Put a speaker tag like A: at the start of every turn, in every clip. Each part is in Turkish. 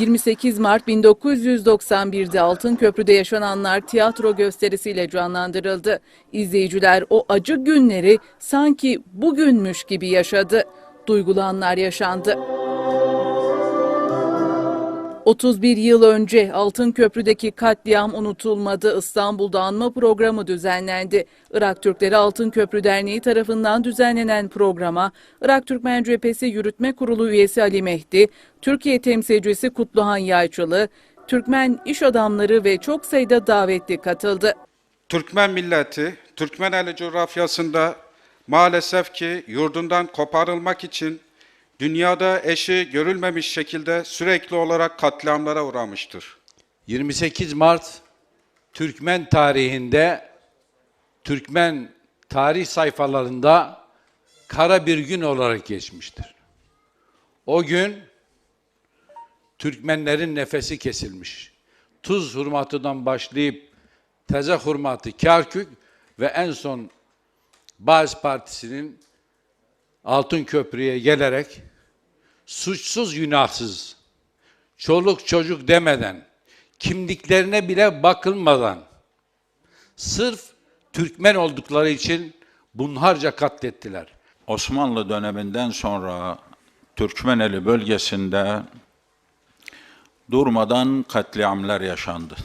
A: 28 Mart 1991'de Altınköprü'de yaşananlar tiyatro gösterisiyle canlandırıldı. İzleyiciler o acı günleri sanki bugünmüş gibi yaşadı. Duygulu anlar yaşandı. 31 yıl önce Altınköprü'deki katliam unutulmadı. İstanbul'da anma programı düzenlendi. Irak Türkleri Altınköprü Derneği tarafından düzenlenen programa Irak Türkmen Cephesi Yürütme Kurulu üyesi Ali Mehdi, Türkiye temsilcisi Kutluhan Yayçılı, Türkmen iş adamları ve çok sayıda davetli katıldı.
B: Türkmen milleti, Türkmen eli coğrafyasında maalesef ki yurdundan koparılmak için dünyada eşi görülmemiş şekilde sürekli olarak katliamlara uğramıştır.
C: 28 Mart Türkmen tarihinde Türkmen tarih sayfalarında kara bir gün olarak geçmiştir. O gün Türkmenlerin nefesi kesilmiş. Tuz hurmatıdan başlayıp Teze hurmatı, Kârkük ve en son Bağız Partisi'nin Altın Köprü'ye gelerek suçsuz günahsız çoluk çocuk demeden, kimliklerine bile bakılmadan, sırf Türkmen oldukları için bunharca katlettiler.
D: Osmanlı döneminden sonra Türkmeneli bölgesinde durmadan katliamlar yaşandı.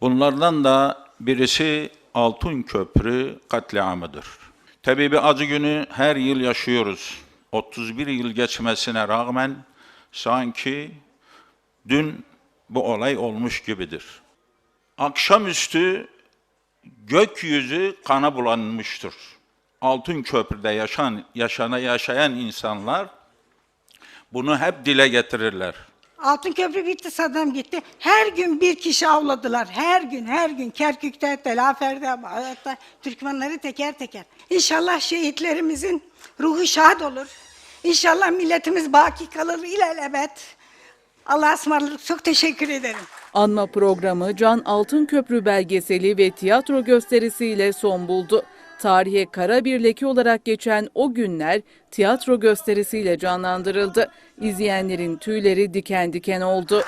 D: Bunlardan da birisi Altın Köprü katliamıdır. Tabii bir acı günü her yıl yaşıyoruz. 31 yıl geçmesine rağmen sanki dün bu olay olmuş gibidir. Akşamüstü gökyüzü kana bulanmıştır. Altın Köprü'de yaşayan, yaşana yaşayan insanlar bunu hep dile getirirler.
E: Altın Köprü bitti, Saddam gitti. Her gün bir kişi avladılar. Her gün, her gün. Kerkük'te, Telafer'de, Bağdat'ta Türkmenleri teker teker. İnşallah şehitlerimizin ruhu şad olur. İnşallah milletimiz baki kalır ilelebet. Allah'a ısmarladık. Çok teşekkür ederim.
A: Anma programı Can Altınköprü belgeseli ve tiyatro gösterisiyle son buldu. Tarihe kara bir leke olarak geçen o günler tiyatro gösterisiyle canlandırıldı. İzleyenlerin tüyleri diken diken oldu.